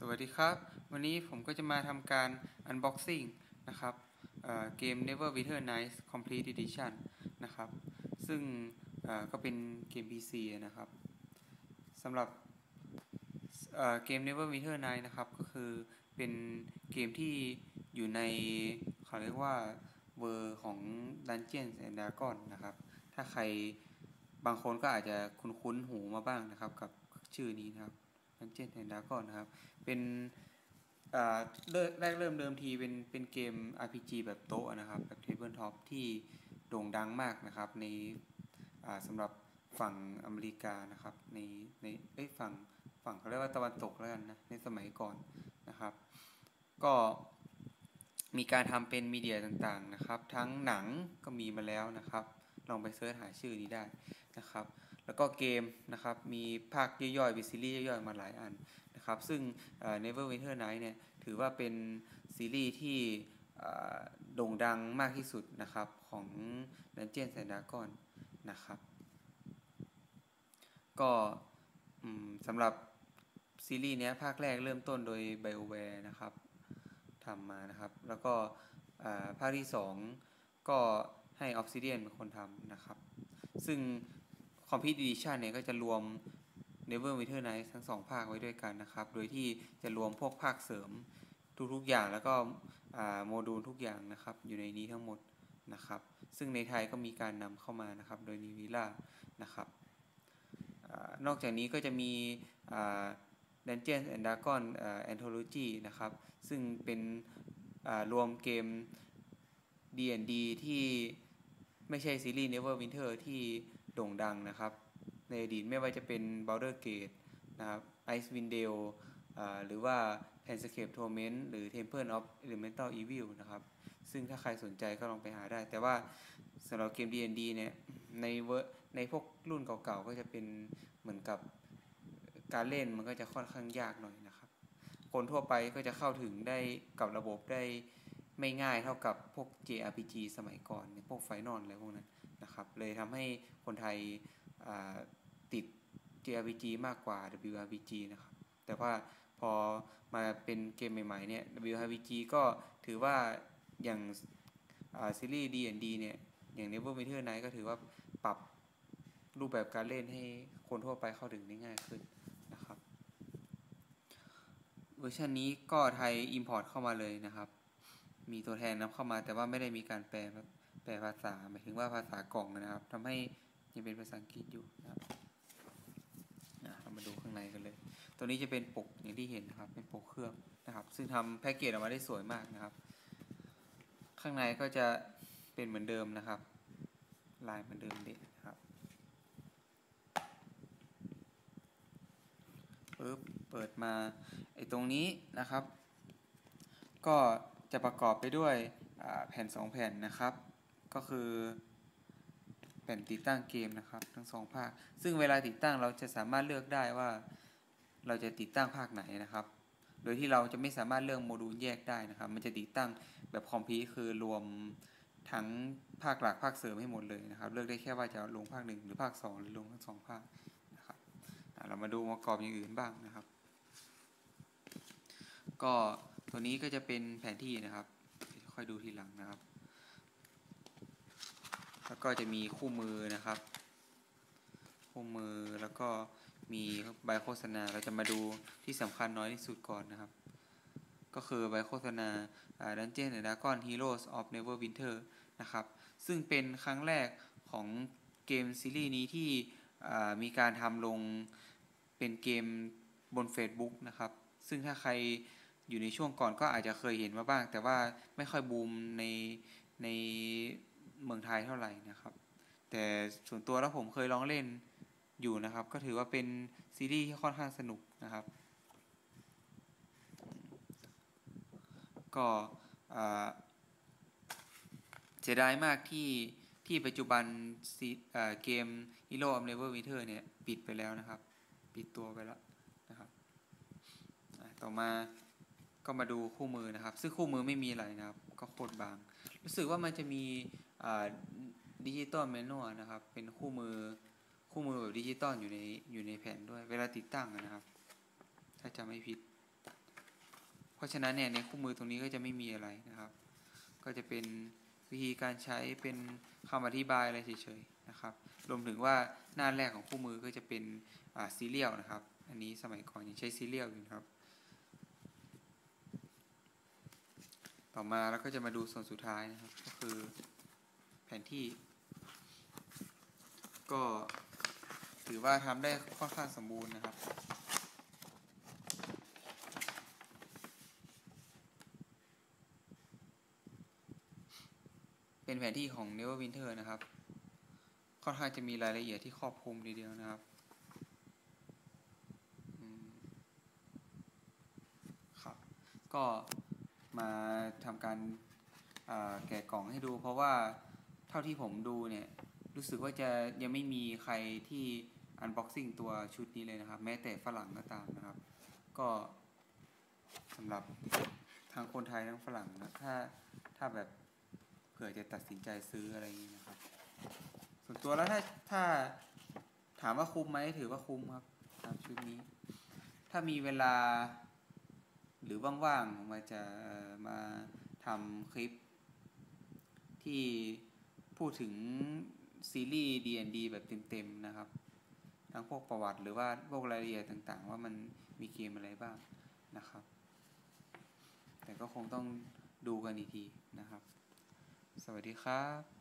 สวัสดีครับ วันนี้ผมก็จะมาทำการ unboxing นะครับเเกม Never Winter Nights Complete Edition นะครับ ซึ่งก็เป็นเกม PC นะครับสำหรับเเกม Never Winter Nights นะครับ ก็คือเป็นเกมที่อยู่ในเขาเรียกว่าเวอร์ของ Dungeons and Dragons นะครับ ถ้าใครบางคนก็อาจจะคุ้นๆหูมาบ้างนะครับ กับชื่อนี้นะครับ Dungeons and Dragons นะครับ เป็นแรกเริ่มเดิมทีเป็นเป็นเกม RPG แบบโต๊ะนะครับ แบบ Tabletop ที่โด่งดังมากนะครับ ในสำหรับฝั่งอเมริกานะครับ ในในเอ้ยฝั่งฝั่งเขาเรียกว่าตะวันตกแล้วกันนะในสมัยก่อนนะครับ ก็มีการทำเป็นมีเดียต่างๆนะครับ ทั้งหนังก็มีมาแล้วนะครับ ลองไปเสิร์ชหาชื่อนี้ได้นะครับ แล้วก็เกมนะครับมีภาคย่อยๆเป็นซีรีส์ย่อยๆมาหลายอันนะครับซึ่ง Never Winter Night เนี่ยถือว่าเป็นซีรีส์ที่โด่งดังมากที่สุดนะครับของ Dungeons and Dragons นะครับก็สำหรับซีรีส์เนี้ยภาคแรกเริ่มต้นโดย BioWare นะครับทำมานะครับ แล้วก็ภาคที่ 2 ก็ให้ Obsidian เป็นคนทำนะครับ ซึ่ง Complete Edition เนี่ยก็จะรวม Never Winter Nights ทั้งสองภาคไว้ด้วยกันนะครับ โดยที่จะรวมพวกภาคเสริมทุกๆอย่างแล้วก็โมดูลทุกอย่างนะครับ อยู่ในนี้ทั้งหมดนะครับ ซึ่งในไทยก็มีการนำเข้ามานะครับ โดยนิวิล่านะครับอนอกจากนี้ก็จะมี Dungeons and Dragons อ่า Anthology นะครับ ซึ่งเป็นรวมเกม D&D ที่ไม่ใช่ซีรีส์ Never Winter ที่ โด่งดังนะครับ ในอดีตไม่ว่าจะเป็น Baldur's Gate นะครับ Icewind Dale หรือว่า Planescape Torment หรือ Temple of Elemental Evil นะครับ ซึ่งถ้าใครสนใจก็ลองไปหาได้ แต่ว่าสำหรับเกม D&D เนี่ยในเวอร์ในพวกรุ่นเก่าๆ ก็จะเป็นเหมือนกับการเล่นมันก็จะค่อนข้างยากหน่อยนะครับ คนทั่วไปก็จะเข้าถึงได้กับระบบได้ไม่ง่ายเท่ากับพวก JRPG สมัยก่อนเนี่ยพวกไฟนอลอะไรพวกนั้น นะครับเลยทำให้คนไทยติด JRPG มากกว่า WRPG นะครับ แต่ว่าพอมาเป็นเกมใหม่ๆเนี่ย WRPG ก็ถือว่าอย่างาซีรีส์ D&D เนี่ย อย่าง Never Winter Night ก็ถือว่าปรับรูปแบบการเล่นให้คนทั่วไปเข้าถึงได้ง่ายขึ้นนะครับ เวอร์ชันนี้ก็ไทย Import เข้ามาเลยนะครับ มีตัวแทนนำเข้ามาแต่ว่าไม่ได้มีการแปล แปลภาษาหมายถึงว่าภาษากล่องนะครับทำให้ยังเป็นภาษาอังกฤษอยู่นะครับเรามาดูข้างในกันเลย ตัวนี้จะเป็นปกอย่างที่เห็นนะครับ เป็นปกเครื่องนะครับ ซึ่งทำแพ็กเกจออกมาได้สวยมากนะครับ ข้างในก็จะเป็นเหมือนเดิมนะครับ ลายเหมือนเดิมเด็ดนะครับปึ๊บเปิดมาไอ้ตรงนี้นะครับ ก็จะประกอบไปด้วยแผ่น 2 แผ่นนะครับ ก็คือแผ่นติดตั้งเกมนะครับ ทั้งสองภาค ซึ่งเวลาติดตั้งเราจะสามารถเลือกได้ว่า เราจะติดตั้งภาคไหนนะครับ โดยที่เราจะไม่สามารถเลือกโมดูลแยกได้นะครับ มันจะติดตั้งแบบคอมพิวคือรวมทั้งภาคหลักภาคเสริมให้หมดเลยนะครับ เลือกได้แค่ว่าจะลงภาคหนึ่งหรือภาคสองหรือลงทั้งสองภาคนะครับเรามาดูประกอบอย่างอื่นบ้างนะครับ ก็ตัวนี้ก็จะเป็นแผนที่นะครับ ค่อยดูทีหลังนะครับ แล้วก็จะมีคู่มือนะครับ คู่มือแล้วก็มีใบโฆษณาเราจะมาดูที่สำคัญน้อยที่สุดก่อนนะครับ ก็คือใบโฆษณา Dungeon and Dragon Heroes of Neverwinter นะครับ ซึ่งเป็นครั้งแรกของเกมซีรีส์นี้ที่มีการทำลงเป็นเกมบน Facebook นะครับ ซึ่งถ้าใครอยู่ในช่วงก่อนก็อาจจะเคยเห็นมาบ้าง แต่ว่าไม่ค่อยบูมในใน เมืองไทยเท่าไหร่นะครับ แต่ส่วนตัวแล้วผมเคยลองเล่นอยู่นะครับ ก็ถือว่าเป็นซีรีส์ที่ค่อนข้างสนุกนะครับ ก็เสียดายมากที่ที่ปัจจุบันเกม Hero of Neverwinter เนี่ย ปิดไปแล้วนะครับ ปิดตัวไปแล้วนะครับต่อมาก็มาดูคู่มือนะครับ ซึ่งคู่มือไม่มีอะไรนะครับ ก็โคตรบาง รู้สึกว่ามันจะมี ดิจิตอลแมนนวลนะครับ เป็นคู่มือคู่มือแบบดิจิตอลอยู่ในอยู่ในแผ่นด้วย เวลาติดตั้งนะครับ ถ้าจะไม่ผิด เพราะฉะนั้นเนี่ยในคู่มือตรงนี้ก็จะไม่มีอะไรนะครับ ก็จะเป็นวิธีการใช้เป็นคำอธิบายอะไรเฉยๆนะครับ รวมถึงว่าหน้าแรกของคู่มือก็จะเป็นอ่าซีเรียลนะครับ อันนี้สมัยก่อนยังใช้ซีเรียลอยู่ครับ ต่อมาเราก็จะมาดูส่วนสุดท้ายนะครับ ก็คือ แผนที่ ก็ถือว่าทำได้ค่อนข้างสมบูรณ์นะครับ เป็นแผนที่ของ Neverwinter นะครับ ค่อนข้างจะมีรายละเอียดที่ครอบคลุมทีเดียวนะครับครับก็มาทำการาแกะกล่องให้ดูเพราะว่า ท่าที่ผมดูเนี่ย รู้สึกว่าจะยังไม่มีใครที่ unboxing ตัวชุดนี้เลยนะครับ แม้แต่ฝรั่งก็ตามนะครับ ก็สำหรับทั้งคนไทยทั้งฝรั่งนะถ้าถ้าแบบเผื่อจะตัดสินใจซื้ออะไรอย่างนี้นะครับ ส่วนตัวแล้วถ้าถ้าถามว่าคุ้มไหมถือว่าคุ้มครับตามชุดนี้ ถ้ามีเวลาหรือว่างๆผมจะมาทำคลิปที่ พูดถึงซีรีส์ D&D แบบเต็มๆนะครับ ทั้งพวกประวัติหรือว่าพวกรายละเอียดต่างๆ ว่ามันมีเกมอะไรบ้างนะครับ แต่ก็คงต้องดูกันอีกทีนะครับ สวัสดีครับ